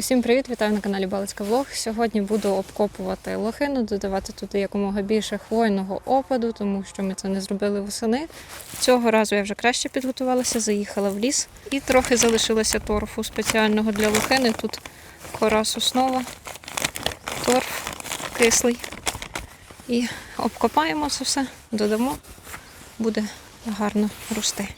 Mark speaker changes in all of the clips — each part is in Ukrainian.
Speaker 1: Усім привіт! Вітаю на каналі Балицька Влог. Сьогодні буду обкопувати лохину, додавати туди якомога більше хвойного опаду, тому що ми це не зробили восени. Цього разу я вже краще підготувалася, заїхала в ліс і трохи залишилося торфу спеціального для лохини. Тут кора соснова, торф кислий. І обкопаємо це все, додамо, буде гарно рости.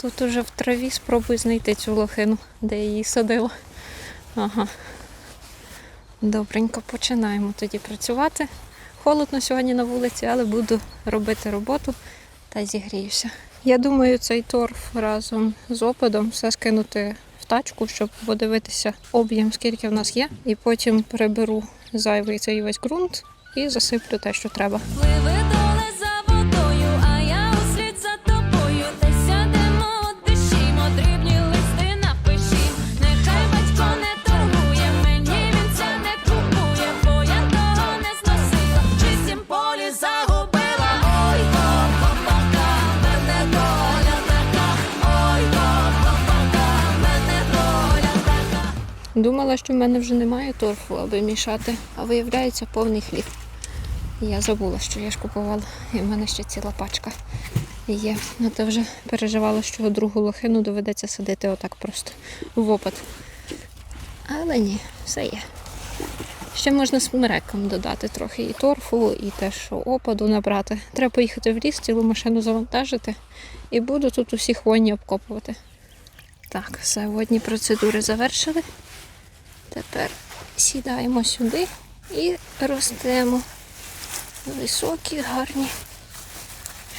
Speaker 1: Тут уже в траві спробую знайти цю лохину, де я її садила. Ага. Добренько, починаємо тоді працювати. Холодно сьогодні на вулиці, але буду робити роботу та зігріюся. Я думаю, цей торф разом з опадом все скинути в тачку, щоб подивитися об'єм, скільки в нас є, і потім приберу зайвий цей весь ґрунт і засиплю те, що треба. Думала, що в мене вже немає торфу, аби мішати, а виявляється повний хліб. Я забула, що я ж купувала, і в мене ще ціла пачка є. А то вже переживала, що другу лохину доведеться садити отак просто в опад. Але ні, все є. Ще можна смереком додати трохи і торфу, і те, що опаду набрати. Треба поїхати в ліс, цілу машину завантажити, і буду тут усі хвойні обкопувати. Так, все, водні процедури завершили. Тепер сідаємо сюди і ростемо. Високі, гарні,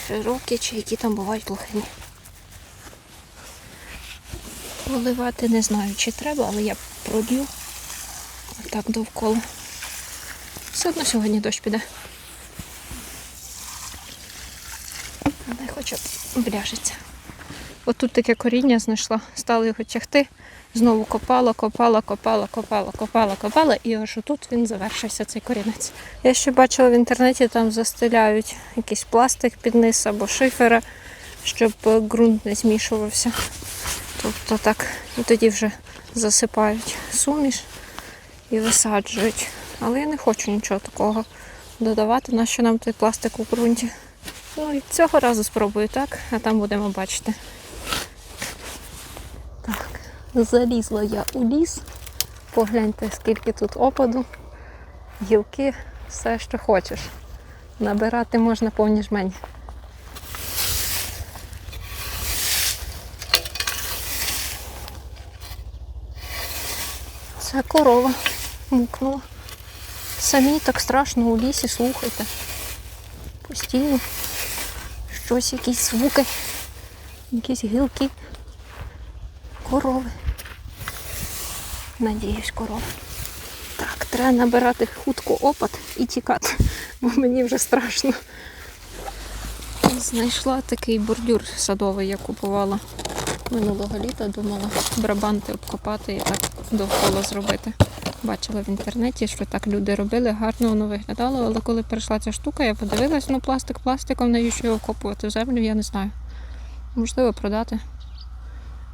Speaker 1: широкі, чи які там бувають лохині. Поливати не знаю, чи треба, але я проб'ю так довкола. Все одно сьогодні дощ піде. Але хоча б бляжеться. Отут таке коріння знайшла, стала його тягти. Знову копала, копала, копала, копала, копала, копала, і аж отут він завершився цей корінець. Я ще бачила в інтернеті, там застеляють якийсь пластик під низ або шифера, щоб е, ґрунт не змішувався. Тобто так, і тоді вже засипають суміш і висаджують. Але я не хочу нічого такого додавати, нащо нам той пластик у ґрунті. Ну і цього разу спробую так, а там будемо бачити. Залізла я у ліс. Погляньте, скільки тут опаду, гілки, все, що хочеш. Набирати можна повні жмені. Це корова мукнула. Самі так страшно у лісі, слухайте. Постійно щось, якісь звуки, якісь гілки. Корови. Надіюсь, корови. Так, треба набирати хутко опад і тікати, бо мені вже страшно. Знайшла такий бордюр садовий, я купувала минулого літа, думала брабанти обкопати і так довкола зробити. Бачила в інтернеті, що так люди робили, гарно воно виглядало, але коли прийшла ця штука, я подивилась, ну пластик пластиком, навіщо його вкопувати в землю, я не знаю. Можливо, продати.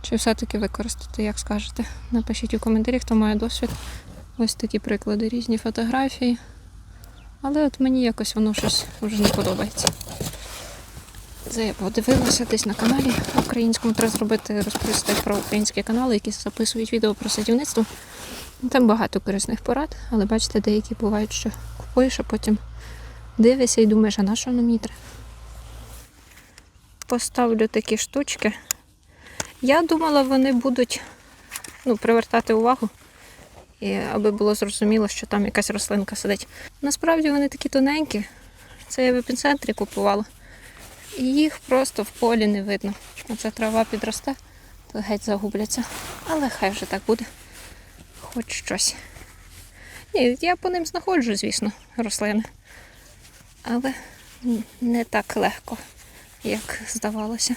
Speaker 1: Чи все-таки використати, як скажете. Напишіть у коментарі, хто має досвід. Ось такі приклади, різні фотографії. Але от мені якось воно щось вже не подобається. Це я подивилася десь на каналі українському. Треба зробити розповісти про українські канали, які записують відео про садівництво. Там багато корисних порад, але бачите, деякі бувають, що купуєш, а потім дивишся і думаєш, а на що мені треба? Поставлю такі штучки. Я думала, вони будуть ну, привертати увагу, і аби було зрозуміло, що там якась рослинка сидить. Насправді вони такі тоненькі. Це я в епіцентрі купувала. І їх просто в полі не видно. Оця трава підросте, то геть загубляться. Але хай вже так буде. Хоч щось. Ні, я по ним знаходжу, звісно, рослини. Але не так легко, як здавалося.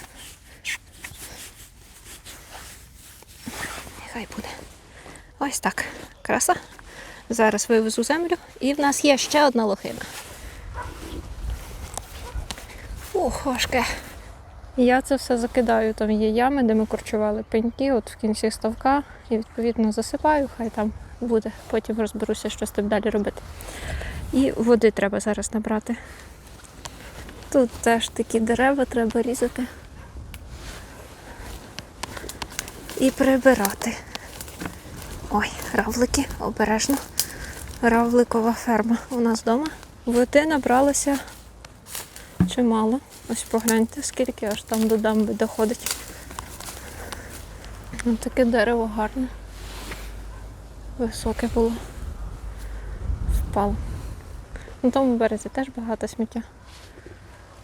Speaker 1: Нехай буде. Ось так. Краса. Зараз вивезу землю і в нас є ще одна лохина. Ух, важке. Я це все закидаю. Там є ями, де ми корчували пеньки, от в кінці ставка, і відповідно засипаю, хай там буде. Потім розберуся, що з тим далі робити. І води треба зараз набрати. Тут теж такі дерева треба різати і прибирати. Ой, равлики, обережно. Равликова ферма у нас вдома. Води набралося чимало. Ось погляньте, скільки аж там до дамби доходить. Ну, таке дерево гарне. Високе було. Впало. На тому березі теж багато сміття.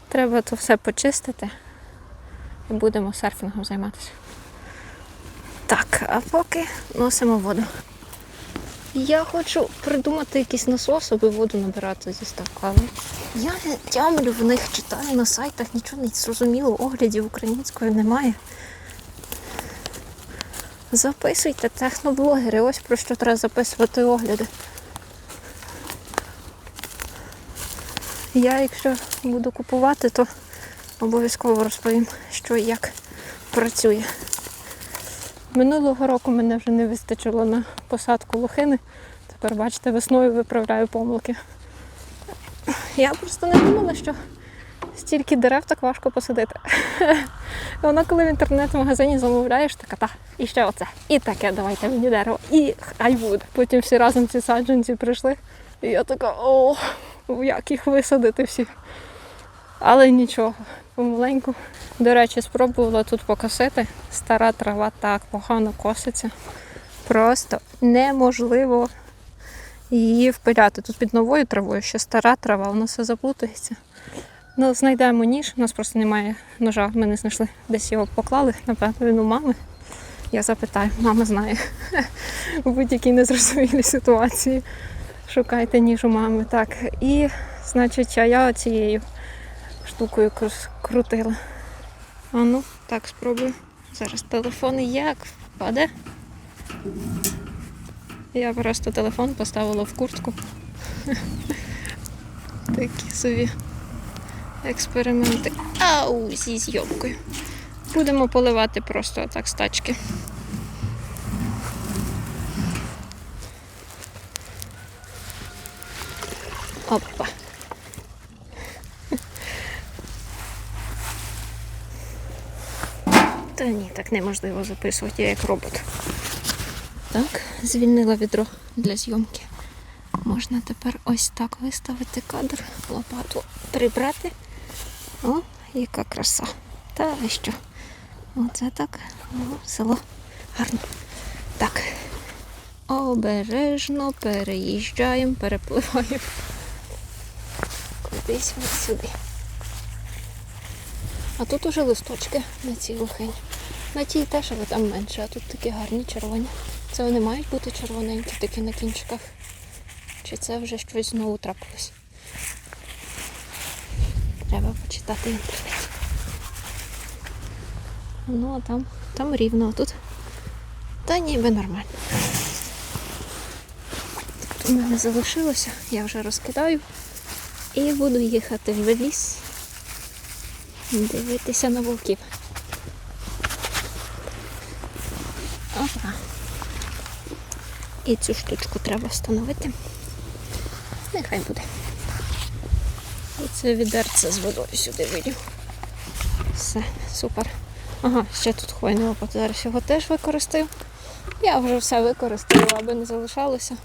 Speaker 1: Треба то все почистити і будемо серфінгом займатися. Так, а поки носимо воду. Я хочу придумати якийсь насос, аби воду набирати зі ставка. Але я не тямлю в них, читаю на сайтах, нічого не зрозуміло, оглядів української немає. Записуйте техноблогери, ось про що треба записувати огляди. Я, якщо буду купувати, то обов'язково розповім, що і як працює. Минулого року мене вже не вистачило на посадку лохини. Тепер, бачите, весною виправляю помилки. Я просто не думала, що стільки дерев так важко посадити. Вона, коли в інтернет-магазині замовляєш, така та, і ще оце, і таке, давайте мені дерево, і хай буде. Потім всі разом ці саджанці прийшли, і я така, о, як їх висадити всі. Але нічого, помаленьку. До речі, спробувала тут покосити. Стара трава так погано коситься. Просто неможливо її впиляти. Тут під новою травою ще стара трава, воно все заплутається. Ну, знайдемо ніж, у нас просто немає ножа, ми не знайшли. Десь його поклали, напевно, він у мами. Я запитаю, мама знає. У будь-якій незрозумілій ситуації. Шукайте ніж у мами. Так. І, значить, а я цією штукою крутила. А ну, так, спробую. Зараз телефон як впаде. Я просто телефон поставила в куртку. Такі собі експерименти. Ау, зі зйомкою. Будемо поливати просто так з тачки. Опа. Та ні, так неможливо записувати, я як робот. Так, звільнила відро для зйомки. Можна тепер ось так виставити кадр, лопату прибрати. О, яка краса. Та що? Оце так. О, село гарно. Так. Обережно переїжджаємо, перепливаємо. Кудись от сюди. А тут уже листочки на цій лохині. На тій теж, але там менше, а тут такі гарні червоні. Це вони мають бути червоненькі такі на кінчиках. Чи це вже щось знову трапилось? Треба почитати в інтернеті. Ну, а там, там рівно, а тут. Та ніби нормально. Тут у мене залишилося, я вже розкидаю. І буду їхати в ліс. Дивитися на вовків. Опа. І цю штучку треба встановити. Нехай буде. І це відерце з водою сюди вилю. Все, супер. Ага, ще тут хвойний опад. Зараз його теж використаю. Я вже все використала, аби не залишалося.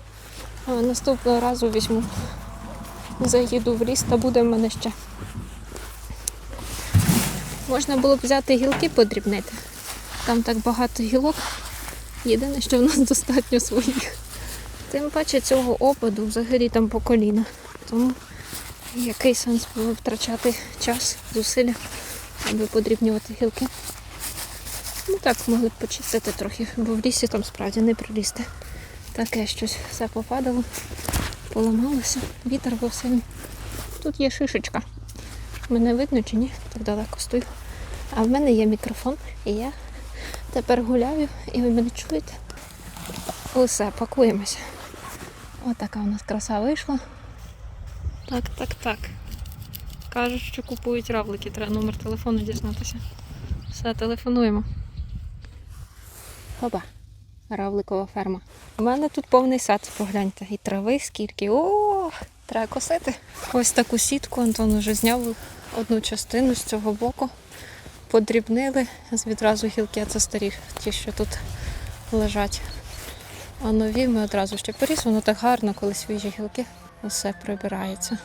Speaker 1: А наступного разу візьму. Заїду в ліс та буде в мене ще. Можна було б взяти гілки подрібнити. Там так багато гілок. Єдине, що в нас достатньо своїх. Тим паче цього опаду взагалі там по коліна. Тому який сенс було втрачати час, зусилля, аби подрібнювати гілки. Ну так, могли б почистити трохи, бо в лісі там справді не пролізти. Таке щось все попадало, поламалося, вітер був сильний. Тут є шишечка. Мене видно чи ні? Так далеко стою. А в мене є мікрофон, і я тепер гуляю, і ви мене чуєте. Усе, пакуємося. Отака у нас краса вийшла. Так, так, так. Кажуть, що купують равлики, треба номер телефону дізнатися. Все, телефонуємо. Хоба. Равликова ферма. У мене тут повний сад, погляньте. І трави скільки. О, треба косити. Ось таку сітку Антон уже зняв одну частину з цього боку. Подрібнили з відразу гілки, а це старі, ті, що тут лежать. А нові ми одразу ще поріс, воно так гарно, коли свіжі гілки. все прибирається.